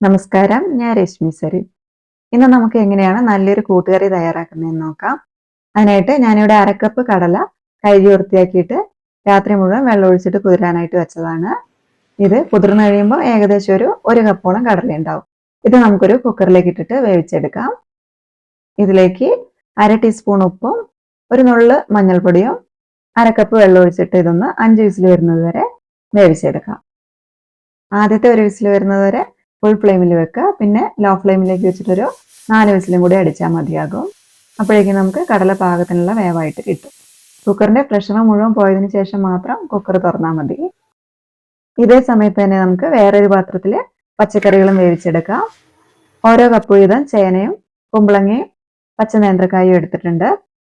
നമസ്കാരം ഞാൻ രശ്മി സരി ഇന്ന് നമുക്ക് എങ്ങനെയാണ് നല്ലൊരു കൂട്ടുകറി തയ്യാറാക്കുന്നതെന്ന് നോക്കാം. അതിനായിട്ട് ഞാനിവിടെ അരക്കപ്പ് കടല കഴുകി വൃത്തിയാക്കിയിട്ട് രാത്രി മുഴുവൻ വെള്ളം ഒഴിച്ചിട്ട് കുതിരാനായിട്ട് വെച്ചതാണ്. ഇത് കുതിർന്നു കഴിയുമ്പോൾ ഏകദേശം ഒരു ഒരു കപ്പോളം കടല ഉണ്ടാവും. ഇത് നമുക്കൊരു കുക്കറിലേക്ക് ഇട്ടിട്ട് വേവിച്ചെടുക്കാം. ഇതിലേക്ക് അര ടീസ്പൂൺ ഉപ്പും ഒരു നുള്ള് മഞ്ഞൾപ്പൊടിയും അരക്കപ്പ് വെള്ളം ഒഴിച്ചിട്ട് ഇതൊന്ന് അഞ്ച് വിസിൽ വരുന്നത് വരെ വേവിച്ചെടുക്കാം. ആദ്യത്തെ ഒരു വിസിൽ വരുന്നത് വരെ ഫുൾ ഫ്ലെയിമിൽ വെക്കുക പിന്നെ ലോ ഫ്ലെയിമിലേക്ക് വെച്ചിട്ടൊരു നാല് വിസിലും കൂടി അടിച്ചാൽ മതിയാകും. അപ്പോഴേക്കും നമുക്ക് കടല പാകത്തിനുള്ള വേവായിട്ട് കിട്ടും. കുക്കറിന്റെ പ്രഷർ മുഴുവൻ പോയതിന് ശേഷം മാത്രം കുക്കർ തുറന്നാൽ മതി. ഇതേ സമയത്ത് തന്നെ നമുക്ക് വേറൊരു പാത്രത്തിൽ പച്ചക്കറികളും വേവിച്ചെടുക്കാം. ഓരോ കപ്പ് വീതം ചേനയും കുമ്പളങ്ങയും പച്ച നേന്ത്രക്കായും എടുത്തിട്ടുണ്ട്.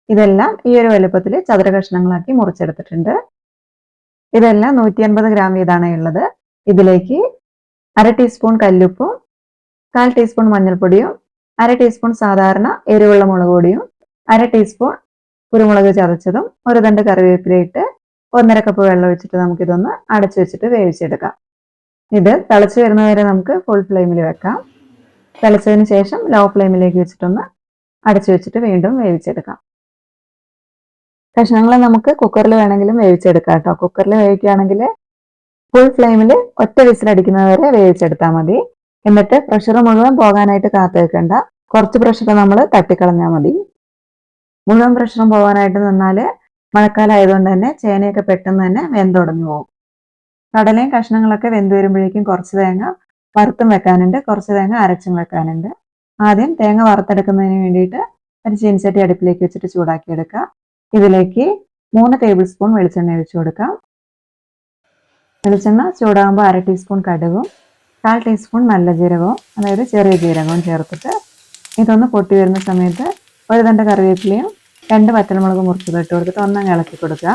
ഇതെല്ലാം ഈ ഒരു വലുപ്പത്തിൽ ചതുര കഷ്ണങ്ങളാക്കി മുറിച്ചെടുത്തിട്ടുണ്ട്. ഇതെല്ലാം നൂറ്റി അൻപത് ഗ്രാം വീതമാണ് ഉള്ളത് ഇതിലേക്ക് അര ടീസ്പൂൺ കല്ലുപ്പും കാൽ ടീസ്പൂൺ മഞ്ഞൾപ്പൊടിയും അര ടീസ്പൂൺ സാധാരണ എരിവുള്ള മുളക് പൊടിയും അര ടീസ്പൂൺ കുരുമുളക് ചതച്ചതും ഒരു തണ്ട് കറിവേപ്പിലയിട്ട് ഒന്നര കപ്പ് വെള്ളം ഒഴിച്ചിട്ട് നമുക്കിതൊന്ന് അടച്ചു വെച്ചിട്ട് വേവിച്ചെടുക്കാം. ഇത് തിളച്ച് വരുന്നവരെ നമുക്ക് ഫുൾ ഫ്ലെയിമിൽ വെക്കാം. തിളച്ചതിന് ശേഷം ലോ ഫ്ലെയിമിലേക്ക് വെച്ചിട്ടൊന്ന് അടച്ചു വെച്ചിട്ട് വീണ്ടും വേവിച്ചെടുക്കാം. കഷ്ണങ്ങൾ നമുക്ക് കുക്കറിൽ വേണമെങ്കിലും വേവിച്ചെടുക്കാം കേട്ടോ. കുക്കറിൽ വേവിക്കുകയാണെങ്കിൽ ഫുൾ ഫ്ലെയിമിൽ ഒറ്റ വിസിലടിക്കുന്നത് വരെ വേവിച്ചെടുത്താൽ മതി. എന്നിട്ട് പ്രഷർ മുഴുവൻ പോകാനായിട്ട് കാത്തു വെക്കണ്ട കുറച്ച് പ്രഷർ നമ്മൾ തട്ടിക്കളഞ്ഞാൽ മതി. മുഴുവൻ പ്രഷറും പോകാനായിട്ട് നിന്നാൽ മഴക്കാലം ആയതുകൊണ്ട് തന്നെ ചേനയൊക്കെ പെട്ടെന്ന് തന്നെ വെന്തുടഞ്ഞു പോകും. കടലയും കഷ്ണങ്ങളൊക്കെ വെന്ത് വരുമ്പോഴേക്കും കുറച്ച് തേങ്ങ വറുത്തും വെക്കാനുണ്ട്. കുറച്ച് തേങ്ങ അരച്ചും വെക്കാനുണ്ട്. ആദ്യം തേങ്ങ വറുത്തെടുക്കുന്നതിന് വേണ്ടിയിട്ട് ഒരു ചീനിച്ചട്ടി അടുപ്പിലേക്ക് വെച്ചിട്ട് ചൂടാക്കിയെടുക്കുക ഇതിലേക്ക് മൂന്ന് ടേബിൾ സ്പൂൺ വെളിച്ചെണ്ണ ഒഴിച്ചു കൊടുക്കാം. വെളിച്ചെണ്ണ ചൂടാകുമ്പോൾ അര ടീസ്പൂൺ കടുകും കാൽ ടീസ്പൂൺ നല്ല ജീരകവും അതായത് ചെറിയ ജീരകവും ചേർത്തിട്ട് ഇതൊന്ന് പൊട്ടി വരുന്ന സമയത്ത് ഒരു തണ്ട് കറിവേപ്പിലയും രണ്ട് പച്ചമുളക് മുറിച്ചത് ഇട്ട് കൊടുത്തിട്ട് ഒന്നങ്ങ് ഇളക്കി കൊടുക്കുക.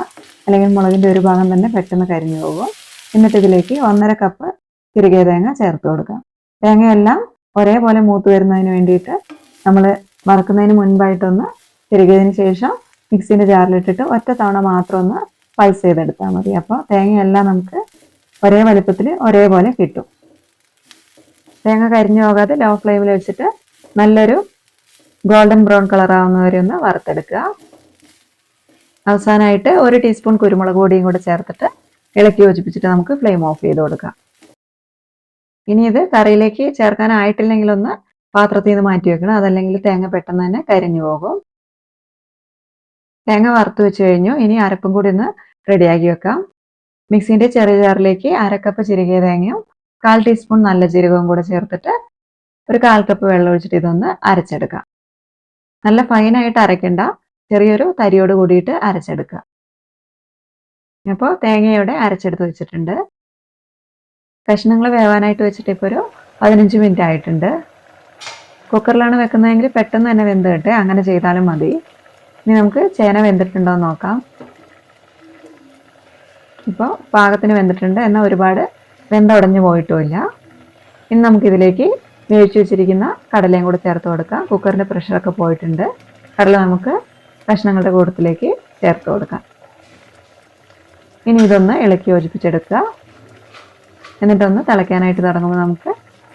അല്ലെങ്കിൽ മുളകിന്റെ ഒരു ഭാഗം തന്നെ പെട്ടെന്ന് കരിഞ്ഞു പോകും. എന്നിട്ട് ഇതിലേക്ക് ഒന്നര കപ്പ് തിരികെ തേങ്ങ ചേർത്ത് കൊടുക്കുക. തേങ്ങയെല്ലാം ഒരേപോലെ മൂത്ത് വരുന്നതിന് വേണ്ടിയിട്ട് നമ്മൾ വറക്കുന്നതിന് മുൻപായിട്ടൊന്ന് തിരികെതിന് ശേഷം മിക്സിന്റെ ജാറിലിട്ടിട്ട് ഒറ്റ തവണ മാത്രം ഒന്ന് പൾസ് ചെയ്തെടുത്താൽ മതി. അപ്പോൾ തേങ്ങയെല്ലാം നമുക്ക് ഒരേ വലുപ്പത്തിൽ ഒരേപോലെ കിട്ടും. തേങ്ങ കരിഞ്ഞു പോകാതെ ലോ ഫ്ലെയിമിൽ വെച്ചിട്ട് നല്ലൊരു ഗോൾഡൻ ബ്രൗൺ കളർ ആവുന്നവരെ ഒന്ന് വറുത്തെടുക്കുക. അവസാനമായിട്ട് ഒരു ടീസ്പൂൺ കുരുമുളക് പൊടിയും കൂടെ ചേർത്തിട്ട് ഇളക്കി യോജിപ്പിച്ചിട്ട് നമുക്ക് ഫ്ലെയിം ഓഫ് ചെയ്ത് കൊടുക്കാം. ഇനി ഇത് കറിയിലേക്ക് ചേർക്കാനായിട്ടില്ലെങ്കിൽ ഒന്ന് പാത്രത്തിൽ നിന്ന് മാറ്റി വെക്കണം. അതല്ലെങ്കിൽ തേങ്ങ പെട്ടെന്ന് തന്നെ കരിഞ്ഞു പോകും. തേങ്ങ വറുത്ത് വെച്ച് കഴിഞ്ഞു. ഇനി അരപ്പും കൂടി ഒന്ന് റെഡിയാക്കി വെക്കാം. മിക്സിന്റെ ചെറിയ ജാറിലേക്ക് അരക്കപ്പ് ചിരുകിയ തേങ്ങയും കാൽ ടീസ്പൂൺ നല്ല ജീരകവും കൂടെ ചേർത്തിട്ട് ഒരു കാൽ കപ്പ് വെള്ളം ഒഴിച്ചിട്ട് ഇതൊന്ന് അരച്ചെടുക്കാം നല്ല ഫൈനായിട്ട് അരയ്ക്കണ്ട. ചെറിയൊരു തരിയോട് കൂടിയിട്ട് അരച്ചെടുക്കുക. അപ്പോൾ തേങ്ങയോടെ അരച്ചെടുത്ത് വെച്ചിട്ടുണ്ട്. കഷ്ണങ്ങൾ വേവാനായിട്ട് വെച്ചിട്ട് ഇപ്പോൾ ഒരു പതിനഞ്ച് മിനിറ്റ് ആയിട്ടുണ്ട്. കുക്കറിലാണ് വെക്കുന്നതെങ്കിൽ പെട്ടെന്ന് തന്നെ വെന്ത് കിട്ടേ. അങ്ങനെ ചെയ്താലും മതി. ഇനി നമുക്ക് ചേന വെന്തിട്ടുണ്ടോ എന്ന് നോക്കാം. ഇപ്പോൾ പാകത്തിന് വെന്തിട്ടുണ്ട് എന്നാൽ ഒരുപാട് വെന്തുടഞ്ഞു പോയിട്ടുമില്ല. ഇനി നമുക്കിതിലേക്ക് വേവിച്ച് വെച്ചിരിക്കുന്ന കടലയും കൂടെ ചേർത്ത് കൊടുക്കാം. കുക്കറിന്റെ പ്രഷറൊക്കെ പോയിട്ടുണ്ട്. കടല നമുക്ക് കഷ്ണങ്ങളുടെ കൂട്ടത്തിലേക്ക് ചേർത്ത് കൊടുക്കാം. ഇനി ഇതൊന്ന് ഇളക്കി യോജിപ്പിച്ചെടുക്കുക. എന്നിട്ടൊന്ന് തിളയ്ക്കാനായിട്ട് തുടങ്ങുമ്പോൾ നമുക്ക്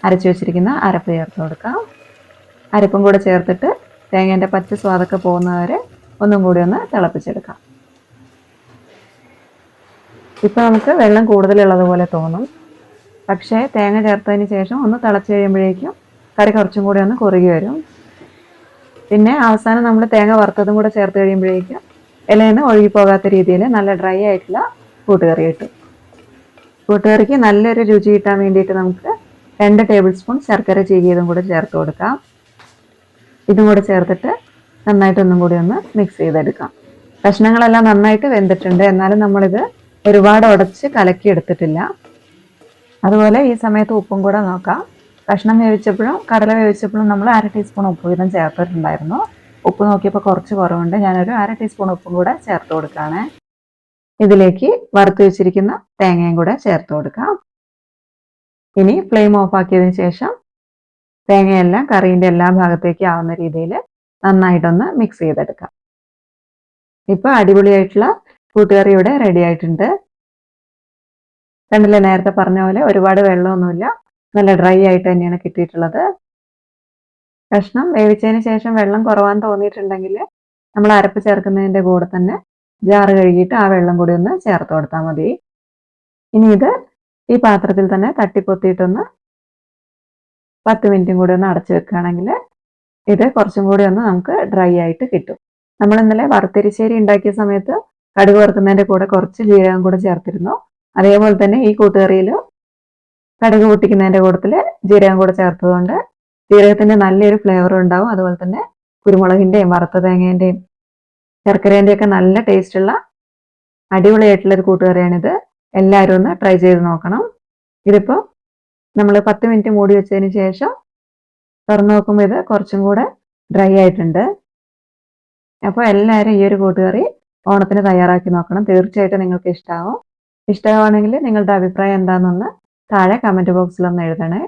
അരച്ച് വെച്ചിരിക്കുന്ന അരപ്പ് ചേർത്ത് കൊടുക്കാം. അരപ്പും കൂടെ ചേർത്തിട്ട് തേങ്ങേന്റെ പച്ച സ്വാദൊക്കെ പോകുന്നവരെ ഒന്നും കൂടി ഒന്ന് തിളപ്പിച്ചെടുക്കാം. ഇപ്പം നമുക്ക് വെള്ളം കൂടുതലുള്ളതുപോലെ തോന്നും. പക്ഷേ തേങ്ങ ചേർത്തതിന് ശേഷം ഒന്ന് തിളച്ച് കഴിയുമ്പോഴേക്കും കറി കുറച്ചും കൂടി ഒന്ന് കുറുകി വരും. പിന്നെ അവസാനം നമ്മൾ തേങ്ങ വറുത്തതും കൂടെ ചേർത്ത് കഴിയുമ്പോഴേക്കും ഇലയിൽ നിന്ന് ഒഴുകി പോകാത്ത രീതിയിൽ നല്ല ഡ്രൈ ആയിട്ടുള്ള കൂട്ടുകറി കിട്ടും. കൂട്ടുകറിക്ക് നല്ലൊരു രുചി കിട്ടാൻ വേണ്ടിയിട്ട് നമുക്ക് രണ്ട് ടേബിൾ സ്പൂൺ ശർക്കര ചീകിയതും കൂടെ ചേർത്ത് കൊടുക്കാം. ഇതും കൂടെ ചേർത്തിട്ട് നന്നായിട്ട് ഒന്നും കൂടി ഒന്ന് മിക്സ് ചെയ്തെടുക്കാം. കഷ്ണങ്ങളെല്ലാം നന്നായിട്ട് വെന്തിട്ടുണ്ട്. എന്നാലും നമ്മളിത് ഒരുപാട് ഉടച്ച് കലക്കി എടുത്തിട്ടില്ല. അതുപോലെ ഈ സമയത്ത് ഉപ്പും കൂടെ നോക്കാം. കഷ്ണം വേവിച്ചപ്പോഴും കടല വേവിച്ചപ്പോഴും നമ്മൾ അര ടീസ്പൂൺ ഉപ്പ് വീതം ചേർത്തിട്ടുണ്ടായിരുന്നു. ഉപ്പ് നോക്കിയപ്പോൾ കുറച്ച് കുറവുണ്ട്. ഞാനൊരു അര ടീസ്പൂൺ ഉപ്പും കൂടെ ചേർത്ത് കൊടുക്കുകയാണ്. ഇതിലേക്ക് വറുത്ത് വെച്ചിരിക്കുന്ന തേങ്ങയും കൂടെ ചേർത്ത് കൊടുക്കാം. ഇനി ഫ്ലെയിം ഓഫ് ആക്കിയതിന് ശേഷം തേങ്ങയെല്ലാം കറീന്റെ എല്ലാ ഭാഗത്തേക്ക് ആവുന്ന രീതിയിൽ നന്നായിട്ടൊന്ന് മിക്സ് ചെയ്തെടുക്കാം. ഇപ്പോൾ അടിപൊളിയായിട്ടുള്ള കൂട്ടുകറി ഇവിടെ റെഡി ആയിട്ടുണ്ട്. കണ്ടില്ലേ നേരത്തെ പറഞ്ഞ പോലെ ഒരുപാട് വെള്ളമൊന്നുമില്ല. നല്ല ഡ്രൈ ആയിട്ട് തന്നെയാണ് കിട്ടിയിട്ടുള്ളത്. കഷ്ണം വേവിച്ചതിന് ശേഷം വെള്ളം കുറവാൻ തോന്നിയിട്ടുണ്ടെങ്കിൽ നമ്മൾ അരപ്പ് ചേർക്കുന്നതിന്റെ കൂടെ തന്നെ ജാറ് കഴുകിയിട്ട് ആ വെള്ളം കൂടി ഒന്ന് ചേർത്ത് കൊടുത്താൽ മതി. ഇനി ഇത് ഈ പാത്രത്തിൽ തന്നെ തട്ടിപ്പൊത്തിയിട്ടൊന്ന് പത്ത് മിനിറ്റും കൂടി ഒന്ന് അടച്ചു വെക്കുകയാണെങ്കിൽ ഇത് കുറച്ചും കൂടി ഒന്ന് നമുക്ക് ഡ്രൈ ആയിട്ട് കിട്ടും. നമ്മൾ ഇന്നലെ വറുത്തരിശ്ശേരി ഉണ്ടാക്കിയ സമയത്ത് കടുക് വറുക്കുന്നതിന്റെ കൂടെ കുറച്ച് ജീരകം കൂടെ ചേർത്തിരുന്നു. അതേപോലെ തന്നെ ഈ കൂട്ടുകറിയിൽ കടുക് പൊട്ടിക്കുന്നതിന്റെ കൂട്ടത്തിൽ ജീരകം കൂടെ ചേർത്തതുകൊണ്ട് ജീരകത്തിന്റെ നല്ലൊരു ഫ്ലേവർ ഉണ്ടാവും. അതുപോലെ തന്നെ കുരുമുളകിന്റെയും വറുത്ത തേങ്ങേന്റെയും ശർക്കരേന്റെയും നല്ല ടേസ്റ്റുള്ള അടിപൊളിയായിട്ടുള്ളൊരു കൂട്ടുകറിയാണിത്. എല്ലാവരും ഒന്ന് ട്രൈ ചെയ്ത് നോക്കണം. ഇതിപ്പോൾ നമ്മൾ പത്ത് മിനിറ്റ് മൂടി വെച്ചതിന് ശേഷം തുറന്നു നോക്കുമ്പോൾ ഇത് കുറച്ചും കൂടെ ഡ്രൈ ആയിട്ടുണ്ട്. അപ്പോൾ എല്ലാവരും ഈ ഒരു കൂട്ടുകറി ഓണത്തിന് തയ്യാറാക്കി നോക്കണം. തീർച്ചയായിട്ടും നിങ്ങൾക്ക് ഇഷ്ടമാവും ഇഷ്ടമാണെങ്കിൽ നിങ്ങളുടെ അഭിപ്രായം എന്താണെന്നൊന്ന് താഴെ കമന്റ് ബോക്സിലൊന്ന് എഴുതണേ.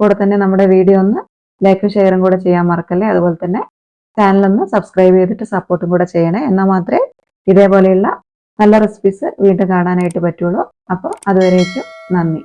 കൂടെ തന്നെ നമ്മുടെ വീഡിയോ ഒന്ന് ലൈക്കും ഷെയറും കൂടെ ചെയ്യാൻ മറക്കല്ലേ? അതുപോലെ തന്നെ ചാനലൊന്ന് സബ്സ്ക്രൈബ് ചെയ്തിട്ട് സപ്പോർട്ടും കൂടെ ചെയ്യണേ. എന്നാൽ മാത്രമേ ഇതേപോലെയുള്ള നല്ല റെസിപ്പീസ് വീണ്ടും കാണാനായിട്ട് പറ്റുള്ളൂ. അപ്പോൾ അതുവരേക്കും നന്ദി.